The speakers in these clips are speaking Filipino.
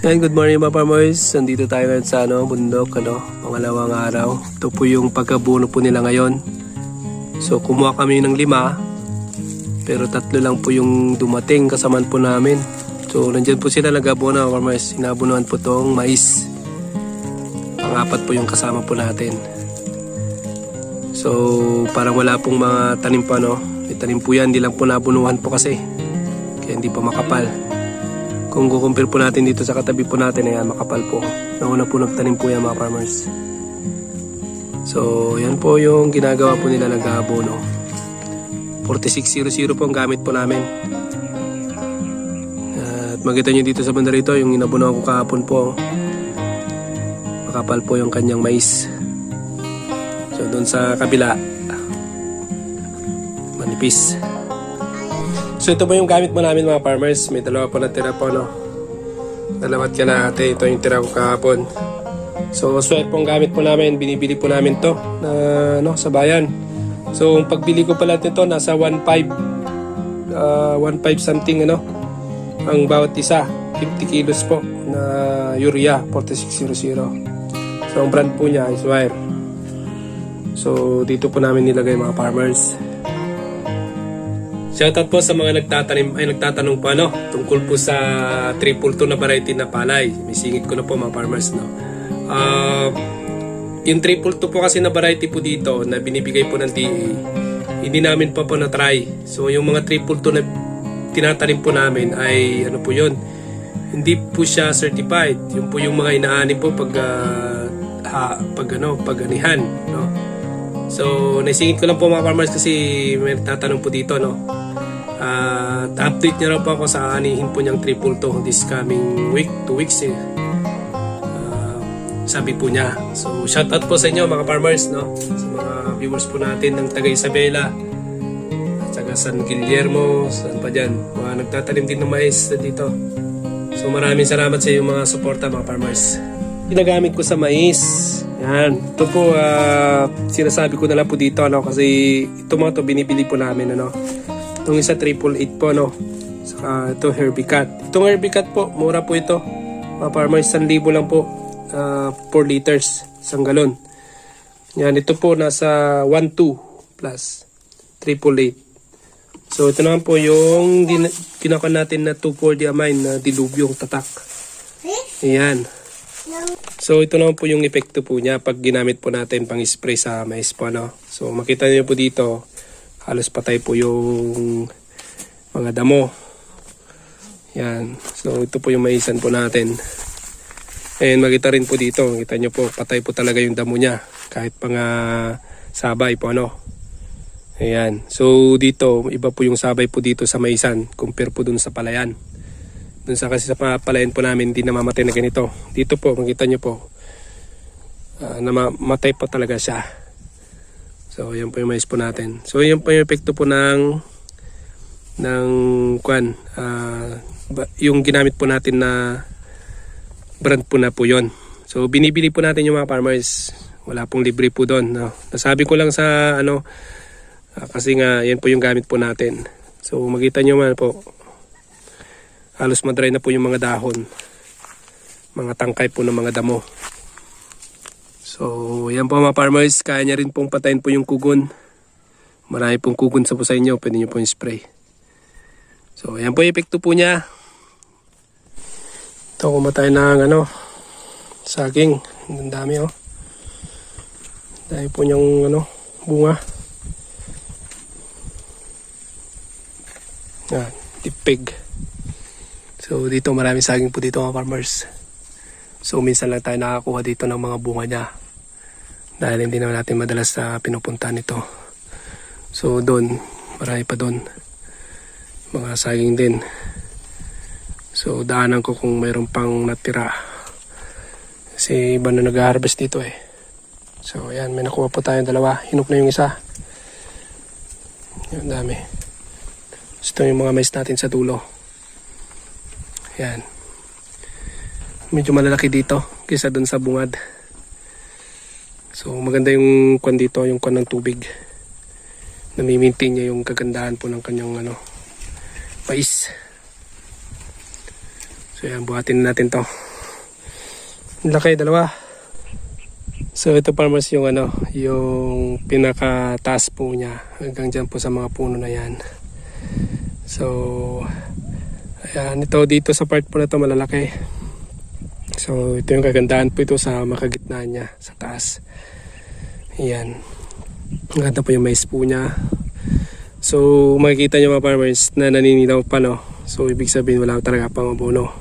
Yan, good morning mga farmers. Nandito tayo ngayon sa ano, bundok, ano, pangalawang araw. Ito po yung pagkabuno po nila ngayon. So, kumuha kami ng lima. Pero tatlo lang po yung dumating kasaman po namin. So, nandyan po sila nag-abono mga farmers. Sinabunuan po tong mais. Pangapat po yung kasama po natin. So, parang wala pong mga tanim pa, no? May tanim po yan, hindi lang po nabunuhan po kasi. Kaya hindi pa makapal. Kung kukumpir po natin dito sa katabi po natin, ayan, makapal po. Nauna po nagtanim po yan mga farmers. So, yan po yung ginagawa po nila nag-aabono. 4600 po ang gamit po namin. At makita nyo dito sa banda rito, yung inabuno ko kahapon po. Makapal po yung kanyang mais. So, doon sa kabila, manipis. So ito po yung gamit mo namin mga farmers. May dalawa po na tira po no. Dalawat ka ate. Ito yung tira ko kahapon. So sweat pong gamit po namin. Binibili po namin to na no, sa bayan. So ang pagbili ko pala nito nasa 1.5 uh, 1.5 something ano. Ang bawat isa 50 kilos po na urea 4600. So ang brand po niya is Wire. So dito po namin nilagay mga farmers. Shoutout po sa mga nagtatanim ay nagtatanong pa no tungkol po sa triple two na variety na palay. May singit ko na po mga farmers no. Ah, yung triple two po kasi na variety po dito na binibigay po ng DA, hindi namin pa po na-try. So yung mga triple two na tinatanim po namin ay ano po yun, hindi po siya certified. Yung po yung mga inaanim po pag ah, ha, pag ano, pag anihan, no. So, naisingit ko lang po mga farmers kasi may tatanong po dito, no. At update niya raw po ako sa anihin po niyang triple to this coming week, two weeks eh. Ah, sabi po niya. So, shoutout po sa inyo mga farmers, no? Sa mga viewers po natin ng taga Isabela, at saka San Guillermo, saan pa dyan. Mga nagtatanim din ng mais dito. So, maraming salamat sa iyo mga suporta mga farmers. Ginagamit ko sa mais. Yan. Ito po, ah, sinasabi ko na lang po dito, ano, kasi ito mga to binibili po namin, ano. Itong isa triple eight po, no. Saka ito Herbicat. Itong Herbicat po, mura po ito. Mga farmers, 1,000 lang po. ah, 4 liters, isang galon. Yan, ito po nasa 1.2 plus triple eight. So ito naman po yung kinakan natin na 2,4 diamine na dilubyong tatak. Ayan. So ito naman po yung epekto po niya pag ginamit po natin pang spray sa mais po no. So makita niyo po dito halos patay po yung mga damo. Yan. So ito po yung maisan po natin. And makita rin po dito, kita niyo po patay po talaga yung damo niya kahit mga sabay po ano. Ayan. So dito, iba po yung sabay po dito sa maisan compare po dun sa palayan. Dun sa kasi sa pa- palayan po namin hindi namamatay na ganito. Dito po, makita nyo po. ah, namamatay po talaga siya. So, yan po yung mais po natin. So, yan po yung epekto po ng ng kwan. ba- yung ginamit po natin na brand po na po yon. So, binibili po natin yung mga farmers. Wala pong libre po doon. No? Nasabi ko lang sa ano, ah, kasi nga yan po yung gamit po natin. So, makita nyo man po, halos madry na po yung mga dahon mga tangkay po ng mga damo so yan po mga farmers kaya niya rin pong patayin po yung kugon. Marami pong kugon sa po sa inyo pwede nyo po yung spray. So yan po yung epekto po niya. Ito kumatay ng ano saging. Ang dami oh. Dami po niyang ano bunga. Yan tipig. So dito maraming saging po dito mga farmers. So minsan lang tayo nakakuha dito ng mga bunga niya. Dahil hindi naman natin madalas na pinupunta nito. So doon, marami pa doon. Mga saging din. So daanan ko kung mayroon pang natira. Kasi iba na nag-harvest dito eh. So ayan, may nakuha po tayong dalawa. Hinuk na yung isa. Yan, dami. Ito yung mga mais natin sa dulo. Yan. Medyo malalaki dito kaysa dun sa bungad. So maganda yung kwan dito, yung kwan ng tubig. Nami-maintain niya yung kagandahan po ng kanyang ano, mais. So yan, buhatin na natin to. Laki, dalawa. So ito farmers yung ano, yung pinakataas po niya hanggang dyan po sa mga puno na yan. So ayan, ito dito sa part po na to malalaki. So ito yung kagandahan po ito sa makagitna niya sa taas. Ayan. Ang ganda po yung mais po niya. So makikita nyo mga farmers na naninilaw pa no. So ibig sabihin wala talaga pang abono.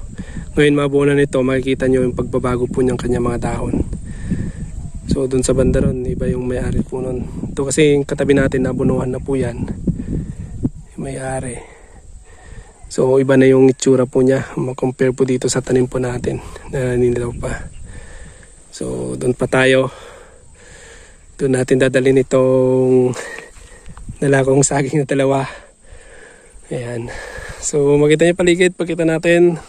Ngayon mabuno nito makikita nyo yung pagbabago po niyang kanya mga dahon. So doon sa banda ron, iba yung may-ari po nun. Ito kasi yung katabi natin nabunuhan na po yan. Yung may-ari. So iba na yung itsura po niya. Mag-compare po dito sa tanim po natin na ninilaw pa. So doon pa tayo. Doon natin dadalhin itong nalakong saging na dalawa. Ayan. So makita niyo paligid, pakita natin.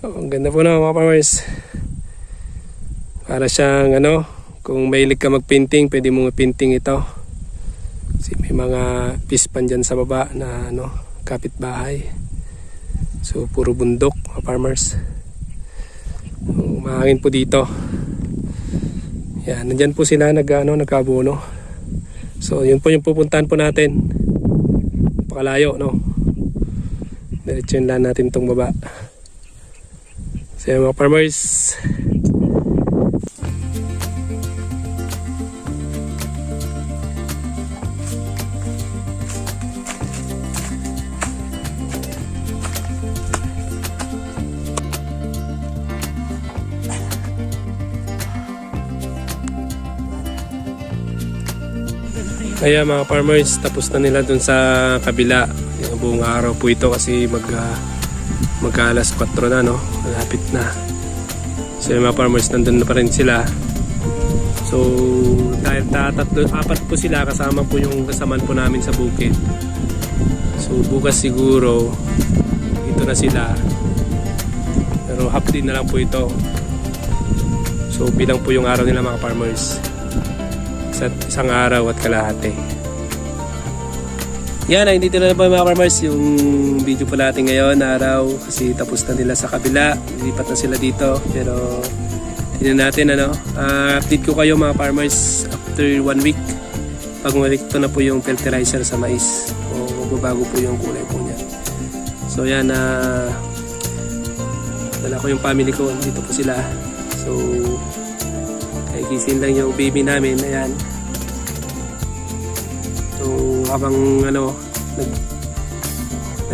Oh, ang ganda po na mga farmers. Para siyang ano, kung mahilig ka mag-painting, pwede mo painting ito. Kasi may mga pispan dyan sa baba na ano, kapitbahay. So puro bundok mga farmers. So, mahangin po dito. Yan, nandyan po sila nag, ano, nagkabuno. So yun po yung pupuntahan po natin. Napakalayo, no? Diretso yun lang natin tong baba. So mga farmers, Kaya mga farmers, tapos na nila dun sa kabila. Yung buong araw po ito kasi mag, uh, mag alas 4 na, no? Malapit na. So yung mga farmers, nandun na pa rin sila. So, dahil ta- tatlo, apat po sila, kasama po yung kasaman po namin sa bukid. So, bukas siguro, dito na sila. Pero half day na lang po ito. So, bilang po yung araw nila mga farmers sa isang araw at kalahati. Yan, ay dito na po mga farmers yung video po natin ngayon na araw kasi tapos na nila sa kabila. Lipat na sila dito pero tingnan natin ano. ah, update ko kayo mga farmers after one week. Pag malikto na po yung fertilizer sa mais o magbabago po yung kulay po niya. So yan na dala ko yung family ko. Dito po sila. So ay gising lang yung baby namin ayan. So habang ano nag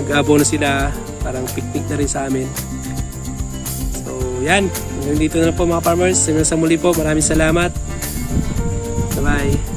nag-abo na sila parang picnic na rin sa amin. So yan. Hanggang dito na po mga farmers. Hanggang sa muli po. Maraming salamat. Bye bye